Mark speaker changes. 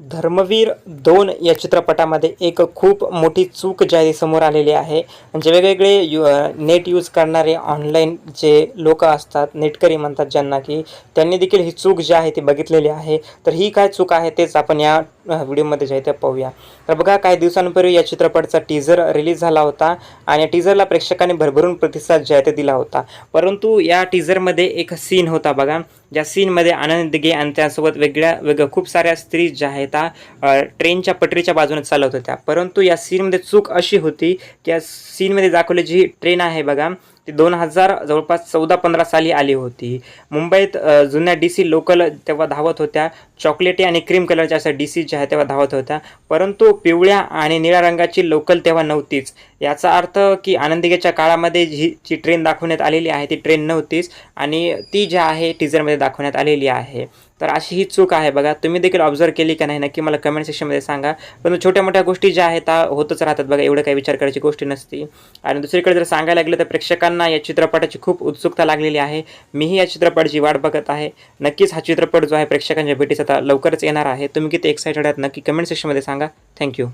Speaker 1: धर्मवीर दोन या चित्रपटामध्ये एक खूप मोठी चूक जी आहे समोर आलेली आहे. म्हणजे वेगवेगळे यू नेट यूज करणारे ऑनलाईन जे लोक असतात नेटकरी म्हणतात ज्यांना की त्यांनी देखील ही चूक जी आहे ती बघितलेली आहे. तर ही काय चूक आहे तेच आपण या व्हिडिओमध्ये जे आहे ते पाहूया. तर बघा काही दिवसांपूर्वी या चित्रपटाचा टीझर रिलीज झाला होता आणि या टीझरला प्रेक्षकांनी भरभरून प्रतिसाद जे आहे ते दिला होता. परंतु या टीझरमध्ये एक सीन होता बघा. ज्या सीनमध्ये आनंद दिघे आणि त्यासोबत वेगळ्या वेगळ्या खूप साऱ्या स्त्री ज्या आहेत त्या ट्रेनच्या पटरीच्या बाजूने चालत होत्या. परंतु या सीनमध्ये चूक अशी होती की या सीनमध्ये दाखवली जी ट्रेन आहे बघा ती दोन हजार जवळपास चौदा पंधरा साली आली होती. मुंबईत जुन्या डी सी लोकल तेव्हा धावत होत्या. चॉकलेटी आणि क्रीम कलरच्या अशा डी सी ज्या आहेत तेव्हा धावत होत्या. परंतु पिवळ्या आणि निळ्या रंगाची लोकल तेव्हा नव्हतीच. याचा अर्थ की आनंदिकेच्या काळामध्ये जी जी ट्रेन दाखवण्यात आलेली आहे ती ट्रेन नव्हतीच. आणि ती जी आहे टीजरमध्ये दाखवण्यात आलेली आहे. तर अशी ही चूक आहे बघा. तुम्ही देखील ऑब्झर्व केली का नाही नक्की मला कमेंट सेक्शनमध्ये सांगा. पण छोट्या मोठ्या गोष्टी ज्या आहेत त्या होतच राहतात बघा. एवढं काही विचार करायची गोष्टी नसती. आणि दुसरीकडे जर सांगायला लागलं तर प्रेक्षकांना प्रेक्षकांना या चित्रपटाची खूप उत्सुकता लागलेली आहे. मीही या चित्रपटाची वाट बघत आहे. नक्कीच हा चित्रपट जो आहे प्रेक्षकांच्या भेटीस आता लवकरच येणार आहे. तुम्ही किती एक्सायटेड आहात नक्की कमेंट सेक्शनमध्ये सांगा. थँक्यू